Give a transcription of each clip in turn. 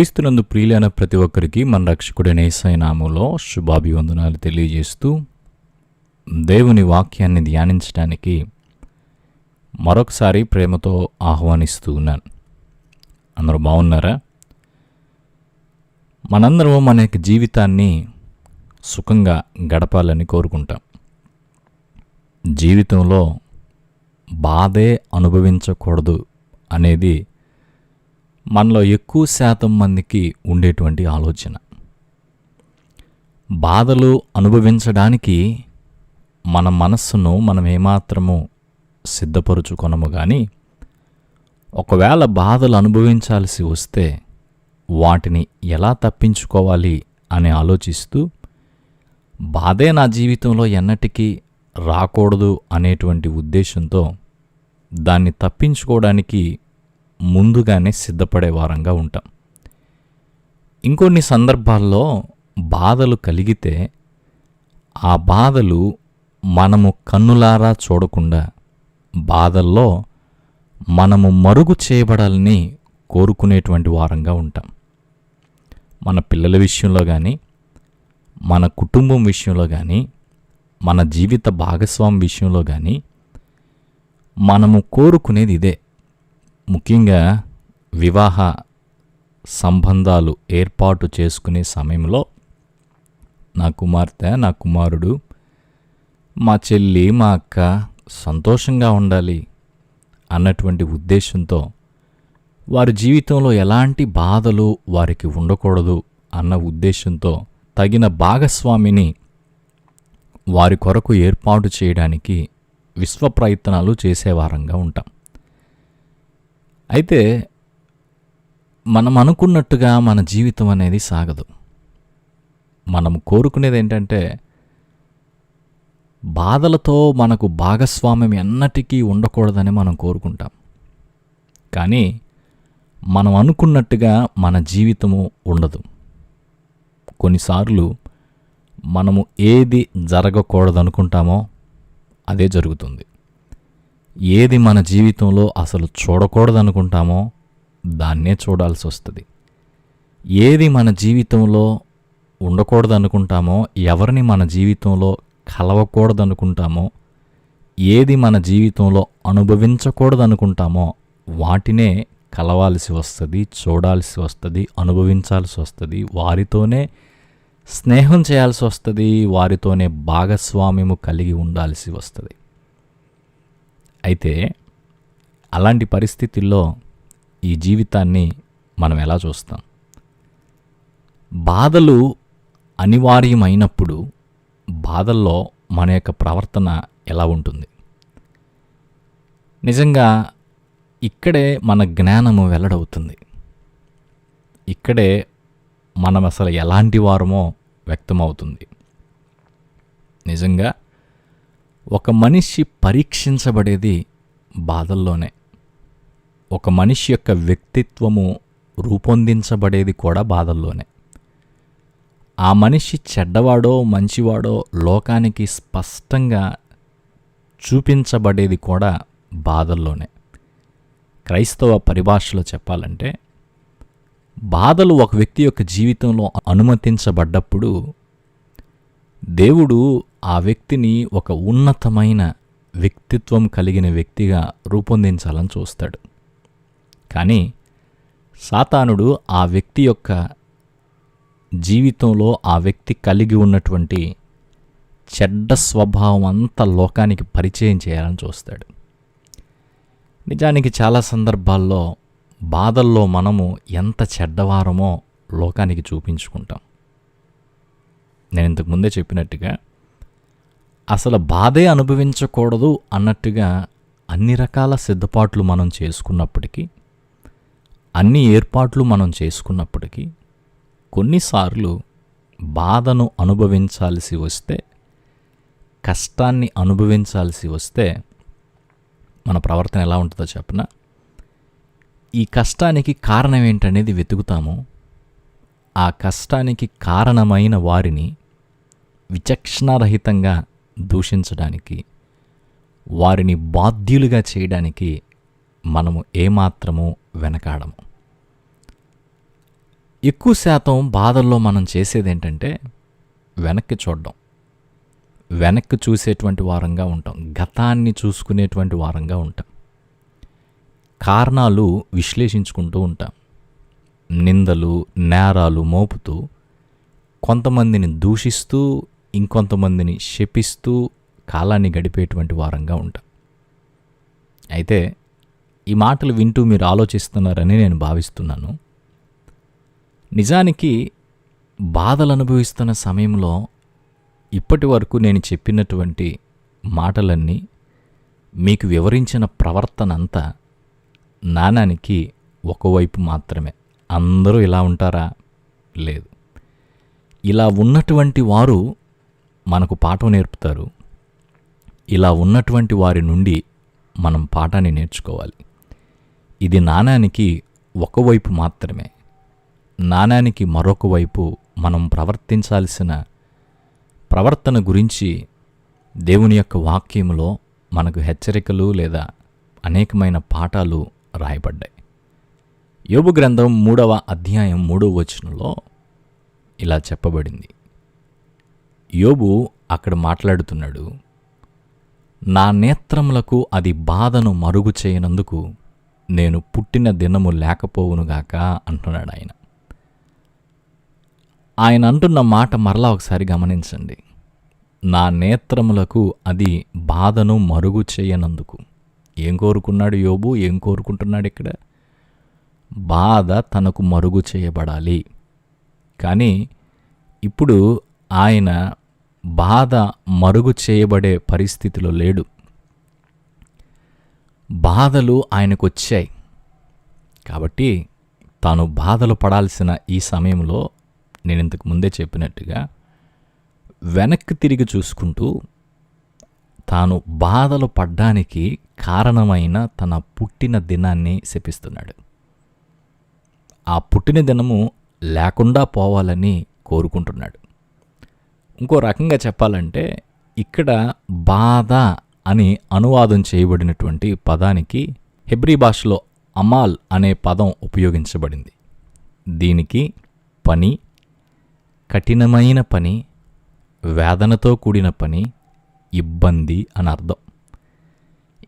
క్రీస్తునందు ప్రియులైన ప్రతి ఒక్కరికి మన రక్షకుడైన యేసయ్య నామంలో శుభాభివందనాలు తెలియజేస్తూ దేవుని వాక్యాన్ని ధ్యానించడానికి మరొకసారి ప్రేమతో ఆహ్వానిస్తూ ఉన్నాను. అందరూ బాగున్నారా? మనందరం మన యొక్క జీవితాన్ని సుఖంగా గడపాలని కోరుకుంటాం. జీవితంలో బాధే అనుభవించకూడదు అనేది మనలో ఎక్కువ శాతం మందికి ఉండేటువంటి ఆలోచన. బాధలు అనుభవించడానికి మన మనస్సును మనం ఏమాత్రము సిద్ధపరుచుకొనము కానీ ఒకవేళ బాధలు అనుభవించాల్సి వస్తే వాటిని ఎలా తప్పించుకోవాలి అని ఆలోచిస్తూ బాధే నా జీవితంలో ఎన్నటికీ రాకూడదు అనేటువంటి ఉద్దేశంతో దాన్ని తప్పించుకోవడానికి ముందుగానే సిద్ధపడే వారంగా ఉంటాం. ఇంకొన్ని సందర్భాల్లో బాధలు కలిగితే ఆ బాధలు మనము కన్నులారా చూడకుండా బాధల్లో మనము మరుగు చేయబడాలని కోరుకునేటువంటి వారంగా ఉంటాం. మన పిల్లల విషయంలో కానీ మన కుటుంబం విషయంలో కానీ మన జీవిత భాగస్వామి విషయంలో కానీ మనము కోరుకునేది ఇదే. ముఖ్యంగా వివాహ సంబంధాలు ఏర్పాటు చేసుకునే సమయంలో నా కుమార్తె నా కుమారుడు మా చెల్లి మా అక్క సంతోషంగా ఉండాలి అన్నటువంటి ఉద్దేశంతో వారి జీవితంలో ఎలాంటి బాధలు వారికి ఉండకూడదు అన్న ఉద్దేశంతో తగిన భాగస్వామిని వారి కొరకు ఏర్పాటు చేయడానికి విశ్వ ప్రయత్నాలు చేసేవారంగా ఉంటాం. అయితే మనం అనుకున్నట్టుగా మన జీవితం అనేది సాగదు. మనం కోరుకునేది ఏంటంటే బాధలతో మనకు భాగస్వామ్యం ఎన్నటికీ ఉండకూడదని మనం కోరుకుంటాం. కానీ మనం అనుకున్నట్టుగా మన జీవితము ఉండదు. కొన్నిసార్లు మనము ఏది జరగకూడదనుకుంటామో అదే జరుగుతుంది. ఏది మన జీవితంలో అసలు చూడకూడదనుకుంటామో దాన్నే చూడాల్సి వస్తుంది. ఏది మన జీవితంలో ఉండకూడదనుకుంటామో ఎవరిని మన జీవితంలో కలవకూడదనుకుంటామో ఏది మన జీవితంలో అనుభవించకూడదనుకుంటామో వాటినే కలవాల్సి వస్తుంది చూడాల్సి వస్తుంది అనుభవించాల్సి వస్తుంది. వారితోనే స్నేహం చేయాల్సి వస్తుంది వారితోనే భాగస్వామ్యము కలిగి ఉండాల్సి వస్తుంది. అయితే అలాంటి పరిస్థితుల్లో ఈ జీవితాన్ని మనం ఎలా చూస్తాం? బాధలు అనివార్యమైనప్పుడు బాధల్లో మన యొక్క ప్రవర్తన ఎలా ఉంటుంది? నిజంగా ఇక్కడే మన జ్ఞానము వెల్లడవుతుంది. ఇక్కడే మనం అసలు ఎలాంటి వారమో వ్యక్తమవుతుంది. నిజంగా ఒక మనిషి పరీక్షించబడేది బాధల్లోనే. ఒక మనిషి యొక్క వ్యక్తిత్వము రూపొందించబడేది కూడా బాధల్లోనే. ఆ మనిషి చెడ్డవాడో మంచివాడో లోకానికి స్పష్టంగా చూపించబడేది కూడా బాధల్లోనే. క్రైస్తవ పరిభాషలో చెప్పాలంటే బాధలు ఒక వ్యక్తి యొక్క జీవితంలో అనుమతించబడ్డప్పుడు దేవుడు ఆ వ్యక్తిని ఒక ఉన్నతమైన వ్యక్తిత్వం కలిగిన వ్యక్తిగా రూపొందించాలని చూస్తాడు. కానీ సాతానుడు ఆ వ్యక్తి యొక్క జీవితంలో ఆ వ్యక్తి కలిగి ఉన్నటువంటి చెడ్డ స్వభావం అంతా లోకానికి పరిచయం చేయాలని చూస్తాడు. నిజానికి చాలా సందర్భాల్లో బాధల్లో మనము ఎంత చెడ్డవారమో లోకానికి చూపించుకుంటాం. నేను ఇంతకు ముందే చెప్పినట్టుగా అసలు బాధే అనుభవించకూడదు అన్నట్టుగా అన్ని రకాల సిద్ధపాట్లు మనం చేసుకున్నప్పటికీ అన్ని ఏర్పాట్లు మనం చేసుకున్నప్పటికీ కొన్నిసార్లు బాధను అనుభవించాల్సి వస్తే కష్టాన్ని అనుభవించాల్సి వస్తే మన ప్రవర్తన ఎలా ఉంటుందో చెప్పన? ఈ కష్టానికి కారణం ఏంటనేది వెతుకుతాము. ఆ కష్టానికి కారణమైన వారిని విచక్షణారహితంగా దూషించడానికి వారిని బాధ్యులుగా చేయడానికి మనము ఏమాత్రము వెనకాడము. ఎక్కువ శాతం బాధల్లో మనం చేసేది ఏంటంటే వెనక్కి చూడడం. వెనక్కి చూసేటువంటి వారంగా ఉంటాం. గతాన్ని చూసుకునేటువంటి వారంగా ఉంటాం. కారణాలు విశ్లేషించుకుంటూ ఉంటాం. నిందలు నేరాలు మోపుతూ కొంతమందిని దూషిస్తూ ఇంకొంతమందిని శపిస్తూ కాలాన్ని గడిపేటువంటి వారంగా ఉంటాం. అయితే ఈ మాటలు వింటూ మీరు ఆలోచిస్తున్నారని నేను భావిస్తున్నాను. నిజానికి బాధలు అనుభవిస్తున్న సమయంలో ఇప్పటి వరకు నేను చెప్పినటువంటి మాటలన్నీ మీకు వివరించిన ప్రవర్తన అంతా నాణానికి ఒకవైపు మాత్రమే. అందరూ ఇలా ఉంటారా? లేదు. ఇలా ఉన్నటువంటి వారు మనకు పాఠం నేర్పుతారు. ఇలా ఉన్నటువంటి వారి నుండి మనం పాఠాన్ని నేర్చుకోవాలి. ఇది నాణానికి ఒకవైపు మాత్రమే. నాణానికి మరొక వైపు మనం ప్రవర్తించాల్సిన ప్రవర్తన గురించి దేవుని యొక్క వాక్యములో మనకు హెచ్చరికలు లేదా అనేకమైన పాఠాలు రాయబడ్డాయి. యోబు గ్రంథం మూడవ అధ్యాయం మూడవ వచనంలో ఇలా చెప్పబడింది. యోబు అక్కడ మాట్లాడుతున్నాడు నా నేత్రములకు అది బాధను మరుగు చేయనందుకు నేను పుట్టిన దినము లేకపోవునుగాక అంటున్నాడు ఆయన. ఆయన అంటున్న మాట మరలా ఒకసారి గమనించండి. నా నేత్రములకు అది బాధను మరుగు చేయనందుకు ఏం కోరుకున్నాడు యోబు? ఏం కోరుకుంటున్నాడు ఇక్కడ? బాధ తనకు మరుగు చేయబడాలి. కానీ ఇప్పుడు ఆయన బాధ మరుగు చేయబడే పరిస్థితిలో లేడు. బాధలు ఆయనకు వచ్చాయి. కాబట్టి తాను బాధలు పడాల్సిన ఈ సమయంలో నేను ఇంతకు ముందే చెప్పినట్టుగా వెనక్కి తిరిగి చూసుకుంటూ తాను బాధలు పడ్డానికి కారణమైన తన పుట్టిన దినాన్ని శపిస్తున్నాడు. ఆ పుట్టిన దినము లేకుండా పోవాలని కోరుకుంటున్నాడు. ఇంకో రకంగా చెప్పాలంటే ఇక్కడ బాధ అని అనువాదం చేయబడినటువంటి పదానికి హెబ్రీ భాషలో అమాల్ అనే పదం ఉపయోగించబడింది. దీనికి పని కఠినమైన పని వేదనతో కూడిన పని ఇబ్బంది అని అర్థం.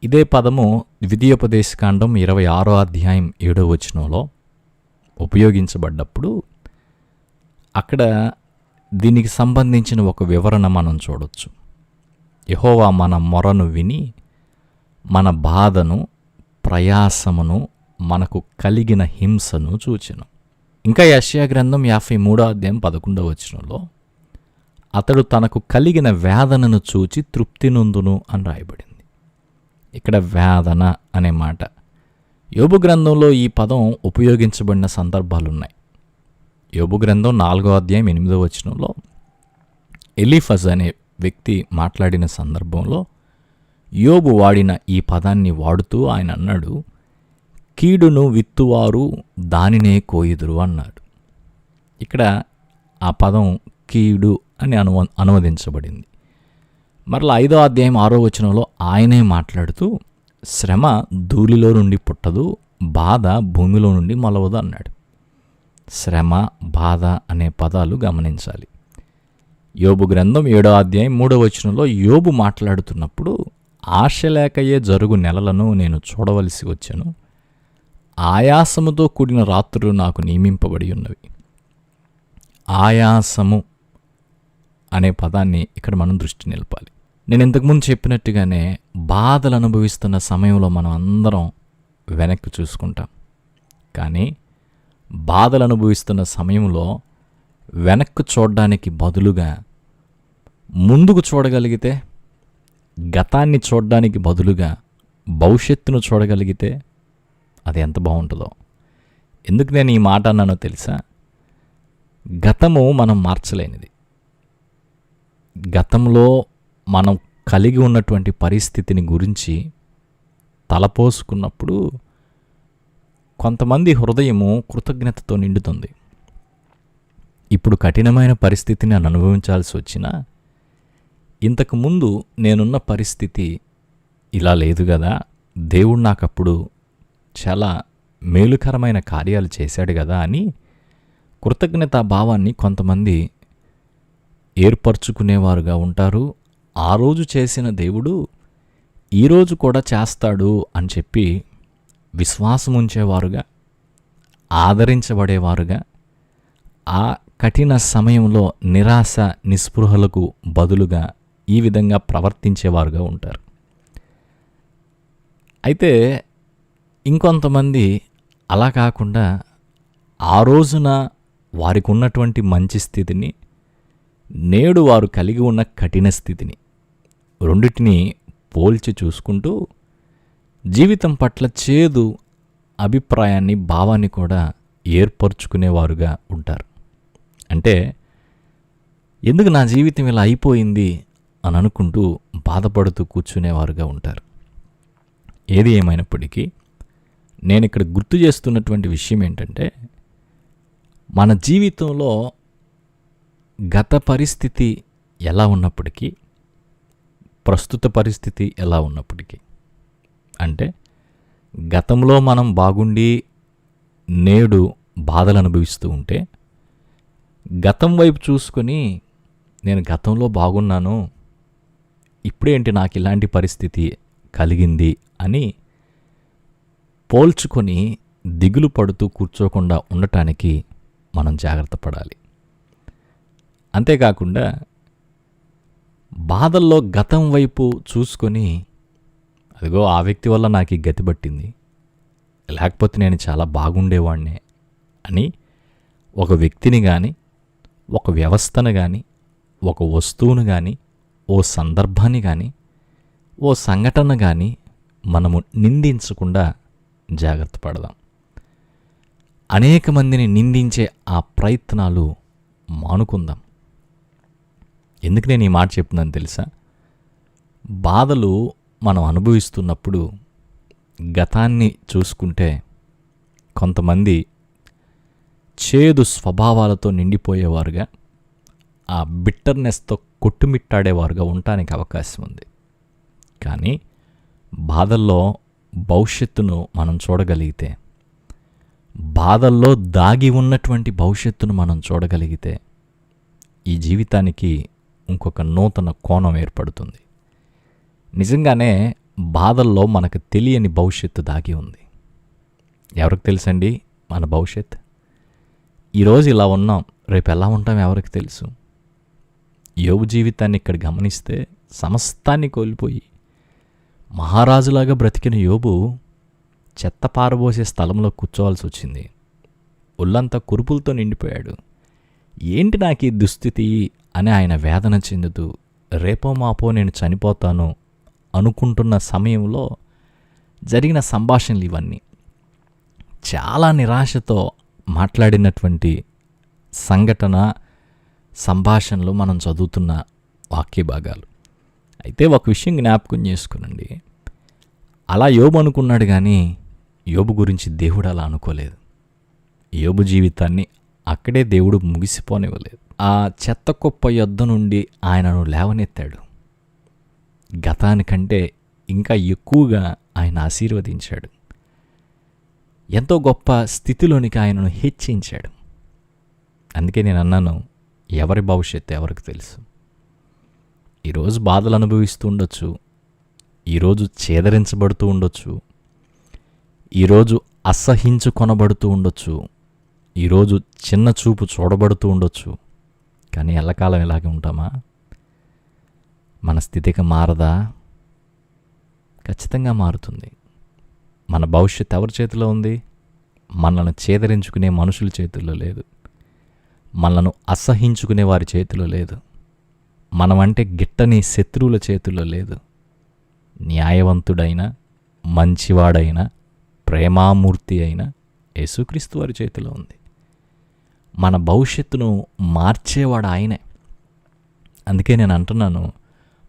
ఇదే పదము ద్వితీయోపదేశకాండం ఇరవై ఆరో అధ్యాయం ఏడో వచనంలో ఉపయోగించబడ్డప్పుడు అక్కడ దీనికి సంబంధించిన ఒక వివరణ మనం చూడొచ్చు. యహోవా మన మొరను విని మన బాధను ప్రయాసమును మనకు కలిగిన హింసను చూచెను. ఇంకా యష్యా గ్రంథం యాభై మూడో అధ్యాయం పదకొండవ వచనంలో అతడు తనకు కలిగిన వేదనను చూచి తృప్తి నొందును అని రాయబడింది. ఇక్కడ వేదన అనే మాట. యోబు గ్రంథంలో ఈ పదం ఉపయోగించబడిన సందర్భాలున్నాయి. యోబు గ్రంథం నాలుగో అధ్యాయం ఎనిమిదో వచనంలో ఎలిఫజ్ అనే వ్యక్తి మాట్లాడిన సందర్భంలో యోబు వాడిన ఈ పదాన్ని వాడుతూ ఆయన అన్నాడు కీడును విత్తువారు దానినే కోయుదురు అన్నాడు. ఇక్కడ ఆ పదం కీడు అని అనువ అనువదించబడింది. మరలా ఐదో అధ్యాయం ఆరో వచనంలో ఆయనే మాట్లాడుతూ శ్రమ ధూళిలో నుండి పుట్టదు బాధ భూమిలో నుండి మొలవదు అన్నాడు. శ్రమ బాధ అనే పదాలు గమనించాలి. యోబు గ్రంథం ఏడో అధ్యాయం మూడో వచనంలో యోబు మాట్లాడుతున్నప్పుడు ఆశ లేకయే జరుగు నెలలను నేను చూడవలసి వచ్చాను. ఆయాసముతో కూడిన రాత్రులు నాకు నియమింపబడి ఉన్నవి. ఆయాసము అనే పదాన్ని ఇక్కడ మనం దృష్టి నిలపాలి. నేను ఇంతకుముందు చెప్పినట్టుగానే బాధలు అనుభవిస్తున్న సమయంలో మనం అందరం వెనక్కి చూసుకుంటాం. కానీ బాధలు అనుభవిస్తున్న సమయంలో వెనక్కు చూడడానికి బదులుగా ముందుకు చూడగలిగితే గతాన్ని చూడడానికి బదులుగా భవిష్యత్తును చూడగలిగితే అది ఎంత బాగుంటుందో. ఎందుకు నేను ఈ మాట అన్నానో తెలుసా? గతము మనం మార్చలేనిది. గతంలో మనం కలిగి ఉన్నటువంటి పరిస్థితిని గురించి తలపోసుకున్నప్పుడు కొంతమంది హృదయము కృతజ్ఞతతో నిండుతుంది. ఇప్పుడు కఠినమైన పరిస్థితిని నేను అనుభవించాల్సి వచ్చినా ఇంతకు ముందు నేనున్న పరిస్థితి ఇలా లేదు కదా దేవుడు నాకప్పుడు చాలా మేలుకరమైన కార్యాలు చేశాడు కదా అని కృతజ్ఞతా భావాన్ని కొంతమంది ఏర్పరచుకునేవారుగా ఉంటారు. ఆ రోజు చేసిన దేవుడు ఈరోజు కూడా చేస్తాడు అని చెప్పి విశ్వాసం ఉంచేవారుగా ఆదరించబడేవారుగా ఆ కఠిన సమయంలో నిరాశ నిస్పృహలకు బదులుగా ఈ విధంగా ప్రవర్తించేవారుగా ఉంటారు. అయితే ఇంకొంతమంది అలా కాకుండా ఆ రోజున వారికి ఉన్నటువంటి మంచి స్థితిని నేడు వారు కలిగి ఉన్న కఠిన స్థితిని రెండింటిని పోల్చి చూసుకుంటూ జీవితం పట్ల చేదు అభిప్రాయాన్ని భావాన్ని కూడా ఏర్పరచుకునేవారుగా ఉంటారు. అంటే ఎందుకు నా జీవితం ఇలా అయిపోయింది అని అనుకుంటూ బాధపడుతూ కూర్చునేవారుగా ఉంటారు. ఏది ఏమైనప్పటికీ నేను ఇక్కడ గుర్తు చేస్తున్నటువంటి విషయం ఏంటంటే మన జీవితంలో గత పరిస్థితి ఎలా ఉన్నప్పటికీ ప్రస్తుత పరిస్థితి ఎలా ఉన్నప్పటికీ అంటే గతంలో మనం బాగుండి నేడు బాధలు అనుభవిస్తూ ఉంటే గతం వైపు చూసుకొని నేను గతంలో బాగున్నాను ఇప్పుడేంటి నాకు ఇలాంటి పరిస్థితి కలిగింది అని పోల్చుకొని దిగులు పడుతూ కూర్చోకుండా ఉండటానికి మనం జాగ్రత్త పడాలి. అంతేకాకుండా బాధల్లో గతం వైపు చూసుకొని అదిగో ఆ వ్యక్తి వల్ల నాకు ఈ గతి పట్టింది. లేకపోతే నేను చాలా బాగుండేవాడినే అని ఒక వ్యక్తిని కానీ ఒక వ్యవస్థను కానీ ఒక వస్తువును కానీ ఓ సందర్భాన్ని కానీ ఓ సంఘటన కానీ మనము నిందించకుండా జాగ్రత్త పడదాం. అనేక మందిని నిందించే ఆ ప్రయత్నాలు మానుకుందాం. ఎందుకు నేను ఈ మాట చెప్తున్నాను తెలుసా? బాధలు మనం అనుభవిస్తున్నప్పుడు గతాన్ని చూసుకుంటే కొంతమంది చేదు స్వభావాలతో నిండిపోయేవారుగా ఆ బిట్టర్నెస్తో కొట్టుమిట్టాడేవారుగా ఉండటానికి అవకాశం ఉంది. కానీ బాధల్లో భవిష్యత్తును మనం చూడగలిగితే బాధల్లో దాగి ఉన్నటువంటి భవిష్యత్తును మనం చూడగలిగితే ఈ జీవితానికి ఇంకొక నూతన కోణం ఏర్పడుతుంది. నిజంగానే బాధల్లో మనకు తెలియని భవిష్యత్తు దాగి ఉంది. ఎవరికి తెలుసండి మన భవిష్యత్? ఈరోజు ఇలా ఉన్నాం రేపు ఎలా ఉంటాం ఎవరికి తెలుసు? యోగు జీవితాన్ని ఇక్కడ గమనిస్తే సమస్తాన్ని కోల్పోయి మహారాజులాగా బ్రతికిన యోబు చెత్త పారబోసే స్థలంలో కూర్చోవాల్సి వచ్చింది. ఒళ్ళంతా కురుపులతో నిండిపోయాడు. ఏంటి నాకు ఈ దుస్థితి అని ఆయన వేదన చెందుతూ రేపో మాపో నేను చనిపోతాను అనుకుంటున్న సమయంలో జరిగిన సంభాషణలు ఇవన్నీ. చాలా నిరాశతో మాట్లాడినటువంటి సంఘటన సంభాషణలు మనం చదువుతున్న వాక్య భాగాలు అయితే ఒక విషయం జ్ఞాపకం చేసుకునండి. అలా యోబు అనుకున్నాడు కానీ యోబు గురించి దేవుడు అలా అనుకోలేదు. యోబు జీవితాన్ని అక్కడే దేవుడు ముగిసిపోనివ్వలేదు. ఆ చెత్త కుప్ప యొద్ద నుండి ఆయనను లేవనెత్తాడు. గతానికంటే ఇంకా ఎక్కువగా ఆయన ఆశీర్వదించాడు. ఎంతో గొప్ప స్థితిలోనికి ఆయనను హెచ్చించాడు. అందుకే నేను అన్నాను ఎవరి భవిష్యత్తు ఎవరికి తెలుసు. ఈరోజు బాధలు అనుభవిస్తూ ఉండొచ్చు ఈరోజు చేదరించబడుతూ ఉండొచ్చు ఈరోజు అసహించుకొనబడుతూ ఉండొచ్చు ఈరోజు చిన్న చూపు చూడబడుతూ ఉండొచ్చు. కానీ ఎల్లకాలం ఇలాగే ఉంటామా? మన స్థితికి మారదా? ఖచ్చితంగా మారుతుంది. మన భవిష్యత్తు ఎవరి చేతిలో ఉంది? మనల్ని చేదరించుకునే మనుషుల చేతుల్లో లేదు. మనలను అసహించుకునే వారి చేతిలో లేదు. మనమంటే గిట్టని శత్రువుల చేతుల్లో లేదు. న్యాయవంతుడైన మంచివాడైన ప్రేమామూర్తి అయిన యేసుక్రీస్తు వారి చేతిలో ఉంది. మన భవిష్యత్తును మార్చేవాడు ఆయనే. అందుకే నేను అంటున్నాను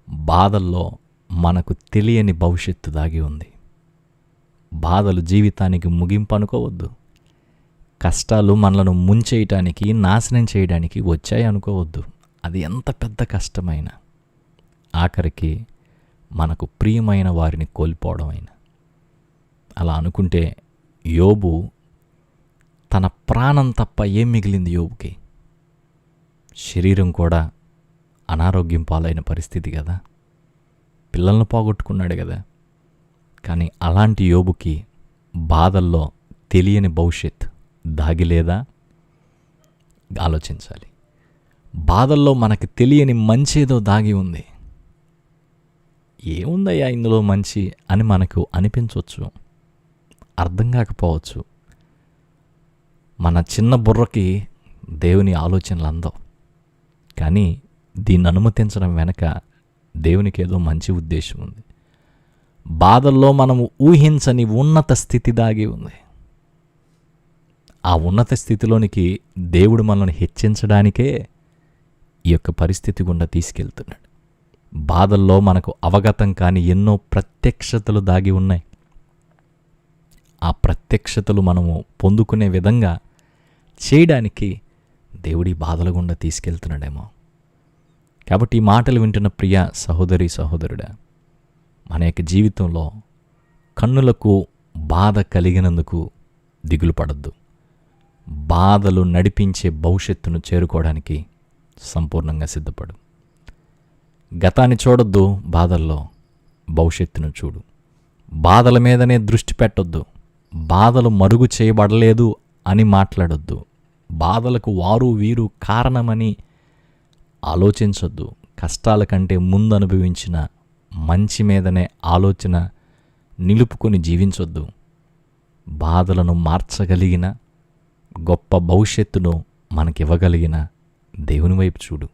బాధల్లో మనకు తెలియని భవిష్యత్తు దాగి ఉంది. బాధలు జీవితానికి ముగింపు అనుకోవద్దు. కష్టాలు మనలను ముంచేయటానికి నాశనం చేయడానికి వచ్చాయి అనుకోవద్దు. అది ఎంత పెద్ద కష్టమైన. ఆఖరికి మనకు ప్రియమైన వారిని కోల్పోవడం అయినా. అలా అనుకుంటే యోబు తన ప్రాణం తప్ప ఏం మిగిలింది యోబుకి? శరీరం కూడా అనారోగ్యం పాలైన పరిస్థితి కదా. పిల్లలను పోగొట్టుకున్నాడు కదా. కానీ అలాంటి యోబుకి బాధల్లో తెలియని భవిష్యత్ దాగిలేదా? ఆలోచించాలి. బాధల్లో మనకు తెలియని మంచేదో దాగి ఉంది. ఏముందయ్యా ఇందులో మంచి అని మనకు అనిపించవచ్చు. అర్థం కాకపోవచ్చు. మన చిన్న బుర్రకి దేవుని ఆలోచనలు అందవు. కానీ దీన్ని అనుమతించడం వెనక దేవునికి ఏదో మంచి ఉద్దేశం ఉంది. బాధల్లో మనము ఊహించని ఉన్నత స్థితి దాగి ఉంది. ఆ ఉన్నత స్థితిలోనికి దేవుడు మనల్ని హెచ్చించడానికే ఈ యొక్క పరిస్థితి గుండా తీసుకెళ్తున్నాడు. బాధల్లో మనకు అవగతం కాని ఎన్నో ప్రత్యక్షతలు దాగి ఉన్నాయి. ఆ ప్రత్యక్షతలు మనము పొందుకునే విధంగా చేయడానికి దేవుడి బాధల గుండా తీసుకెళ్తున్నాడేమో. కాబట్టి ఈ మాటలు వింటున్న ప్రియ సహోదరి సహోదరుడా మన యొక్క జీవితంలో కన్నులకు బాధ కలిగినందుకు దిగులు పడద్దు. బాధలు నడిపించే భవిష్యత్తును చేరుకోవడానికి సంపూర్ణంగా సిద్ధపడు. గతాన్ని చూడొద్దు బాధల్లో భవిష్యత్తును చూడు. బాధల మీదనే దృష్టి పెట్టొద్దు. బాధలు మరుగు చేయబడలేదు అని మాట్లాడొద్దు. బాధలకు వారు వీరు కారణమని ఆలోచించొద్దు. కష్టాల కంటే ముందు అనుభవించిన మంచి మీదనే ఆలోచన నిలుపుకొని జీవించొద్దు. బాధలను మార్చగలిగిన గొప్ప భవిష్యత్తును మనకివ్వగలిగిన దేవుని వైపు చూడు.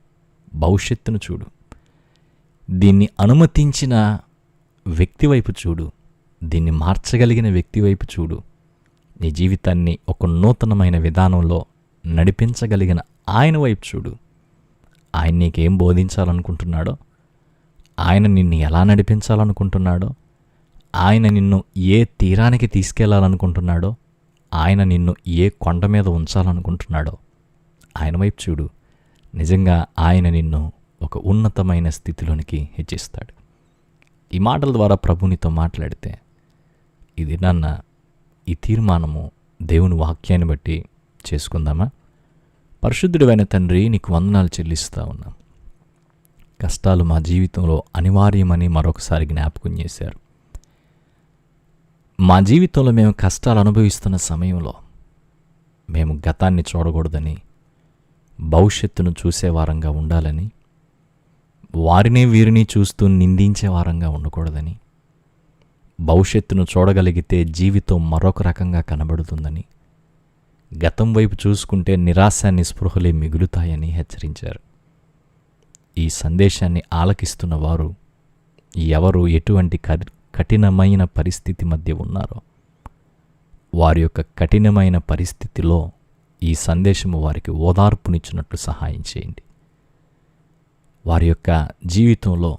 భవిష్యత్తును చూడు. దీన్ని అనుమతించిన వ్యక్తి వైపు చూడు. దీన్ని మార్చగలిగిన వ్యక్తి వైపు చూడు. నీ జీవితాన్ని ఒక నూతనమైన విధానంలో నడిపించగలిగిన ఆయన వైపు చూడు. ఆయన నీకేం బోధించాలనుకుంటున్నాడో? ఆయన నిన్ను ఎలా నడిపించాలనుకుంటున్నాడో? ఆయన నిన్ను ఏ తీరానికి తీసుకెళ్ళాలనుకుంటున్నాడో? ఆయన నిన్ను ఏ కొండ మీద ఉంచాలనుకుంటున్నాడో? ఆయన వైపు చూడు. నిజంగా ఆయన నిన్ను ఒక ఉన్నతమైన స్థితిలోనికి హెచ్చిస్తాడు. ఈ మాటల ద్వారా ప్రభు నీతో మాట్లాడితే ఇది నాన్న ఈ తీర్మానము దేవుని వాక్యాన్ని బట్టి చేసుకుందామా? పరిశుద్ధుడివైన తండ్రి నీకు వందనాలు చెల్లిస్తూ ఉన్నాం. కష్టాలు మా జీవితంలో అనివార్యమని మరొకసారి జ్ఞాపకం చేశారు. మా జీవితంలో మేము కష్టాలు అనుభవిస్తున్న సమయంలో మేము గతాన్ని చూడకూడదని భవిష్యత్తును చూసేవారంగా ఉండాలని వారిని వీరిని చూస్తూ నిందించే వారంగా ఉండకూడదని భవిష్యత్తును చూడగలిగితే జీవితం మరొక రకంగా కనబడుతుందని గతం వైపు చూసుకుంటే నిరాశ నిస్పృహలే మిగులుతాయని హెచ్చరించారు. ఈ సందేశాన్ని ఆలకిస్తున్న వారు ఎవరు ఎటువంటి కఠినమైన పరిస్థితి మధ్య ఉన్నారో వారి యొక్క కఠినమైన పరిస్థితిలో ఈ సందేశము వారికి ఓదార్పునిచ్చినట్లు సహాయం చేయండి. వారి యొక్క జీవితంలో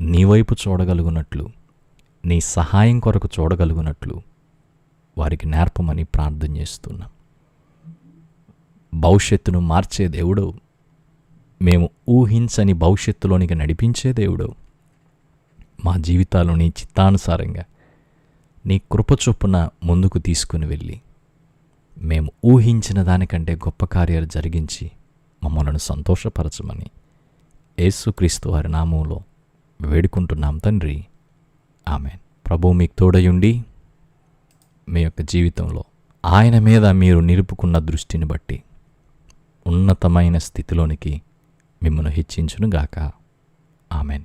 నీ వైపు చూడగలుగునట్లు నీ సహాయం కొరకు చూడగలుగునట్లు వారికి నేర్పమని ప్రార్థన చేస్తున్నాం. భవిష్యత్తును మార్చే దేవుడు. మేము ఊహించని భవిష్యత్తులోనికి నడిపించే దేవుడు. మా జీవితాలు నీ చిత్తానుసారంగా నీ కృప చొప్పున ముందుకు తీసుకుని వెళ్ళి మేము ఊహించిన దానికంటే గొప్ప కార్యాలు జరిగించి మమ్మల్ని సంతోషపరచమని యేసుక్రీస్తు వారి నామంలో వేడుకుంటున్నాం తండ్రి. ఆమె ప్రభు మీకు తోడయుండి మీ యొక్క జీవితంలో ఆయన మీద మీరు నిలుపుకున్న దృష్టిని బట్టి ఉన్నతమైన స్థితిలోనికి మిమ్మల్ని హెచ్చించునుగాక. ఆమెన్.